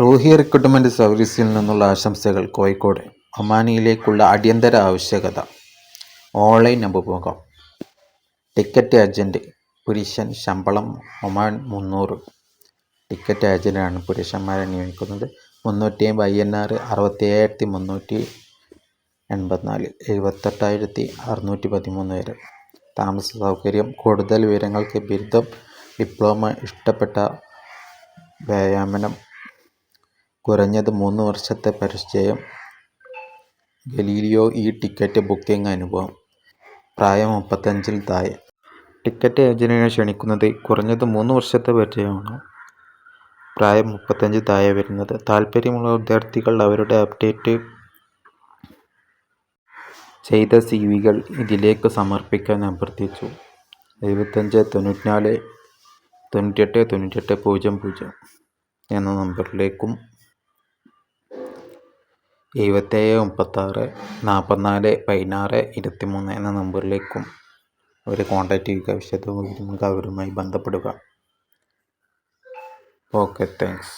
Roohi recruitment സർവീസിൽ നിന്നുള്ള ആശംസകൾ കോഴിക്കോട്. ഒമാനിയിലേക്കുള്ള അടിയന്തര ആവശ്യകത. ഓൺലൈൻ അഭിമുഖം ടിക്കറ്റ് ഏജന്റ് പുരുഷൻ ശമ്പളം ഒമാൻ മുന്നൂറ്. ടിക്കറ്റ് ഏജന്റാണ് പുരുഷന്മാരെ നിയമിക്കുന്നത്. മുന്നൂറ്റി ഐ എൻ ആർ അറുപത്തേഴായിരത്തി മുന്നൂറ്റി എൺപത്തിനാല് എഴുപത്തെട്ടായിരത്തി അറുന്നൂറ്റി പതിമൂന്ന് വരെ താമസ സൗകര്യം കൂടുതൽ വിവരങ്ങൾക്ക് ബിരുദം ഡിപ്ലോമ ഇഷ്ടപ്പെട്ട വ്യായാമനം കുറഞ്ഞത് മൂന്ന് വർഷത്തെ പരിചയം. ഗലീലിയോ ഈ ടിക്കറ്റ് ബുക്കിംഗ് അനുഭവം. പ്രായം മുപ്പത്തഞ്ചിൽ താഴെ. ടിക്കറ്റ് ഏജന്റിനെ ക്ഷണിക്കുന്നത് കുറഞ്ഞത് മൂന്ന് വർഷത്തെ പരിചയമാണ്. പ്രായം മുപ്പത്തഞ്ച് താഴെ വരുന്നത്. താല്പര്യമുള്ള വിദ്യാർത്ഥികൾ അവരുടെ അപ്ഡേറ്റ് ചെയ്ത സി വികൾ ഇതിലേക്ക് സമർപ്പിക്കാൻ അഭ്യർത്ഥിച്ചു. എഴുപത്തഞ്ച് തൊണ്ണൂറ്റിനാല് തൊണ്ണൂറ്റിയെട്ട് തൊണ്ണൂറ്റിയെട്ട് പൂജ്യം പൂജ്യം എന്ന നമ്പറിലേക്കും എഴുപത്തേഴ് മുപ്പത്താറ് നാൽപ്പത്തിനാല് പതിനാറ് ഇരുപത്തിമൂന്ന് എന്ന നമ്പറിലേക്കും അവരെ കോൺടാക്റ്റ് ചെയ്യുക. വിശദമായി നിങ്ങൾക്ക് അവരുമായി ബന്ധപ്പെടുക. Okay thanks